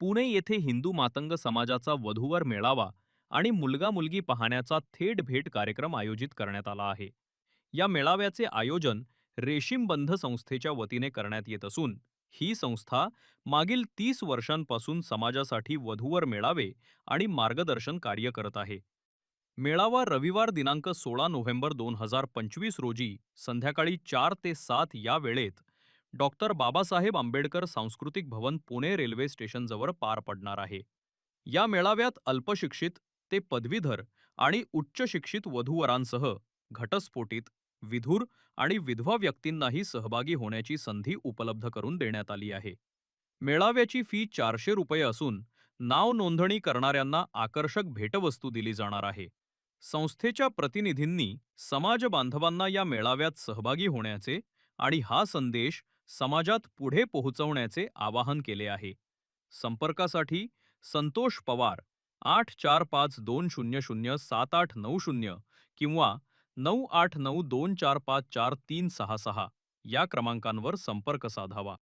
पुणे येथे हिंदू मातंग समाजाचा वधूवर मेळावा आणि मुलगा मुलगी पाहण्याचा थेट भेट कार्यक्रम आयोजित करण्यात आला आहे. या मेळाव्याचे आयोजन रेशीमबंध संस्थेच्या वतीने करण्यात येत असून ही संस्था मागील तीस वर्षांपासून समाजासाठी वधूवर मेळावे आणि मार्गदर्शन कार्य करत आहे. मेळावा रविवार दिनांक सोळा नोव्हेंबर दोन हजार पंचवीस रोजी संध्याकाळी चार ते सात या वेळेत डॉक्टर बाबासाहेब आंबेडकर सांस्कृतिक भवन पुणे रेल्वे स्टेशनजवळ पार पडणार आहे. या मेळाव्यात अल्पशिक्षित ते पदवीधर आणि उच्च शिक्षित वधूवरांसह घटस्फोटित विधुर आणि विधवा व्यक्तींनाही सहभागी होण्याची संधी उपलब्ध करून देण्यात आली आहे. मेळाव्याची फी चारशे रुपये असून नाव नोंदणी करणाऱ्यांना आकर्षक भेटवस्तू दिली जाणार आहे. संस्थेच्या प्रतिनिधींनी समाज बांधवांना या मेळाव्यात सहभागी होण्याचे आणि हा संदेश समाजात पुढे पोहोचवण्याचे आवाहन केले आहे. संपर्कासाठी संतोष पवार आठ चार पाच दोन शून्य शून्य सात आठ नऊ शून्य किंवा नऊ आठ नऊ दोन चार पाच चार तीन सहा सहा या क्रमांकांवर संपर्क साधावा.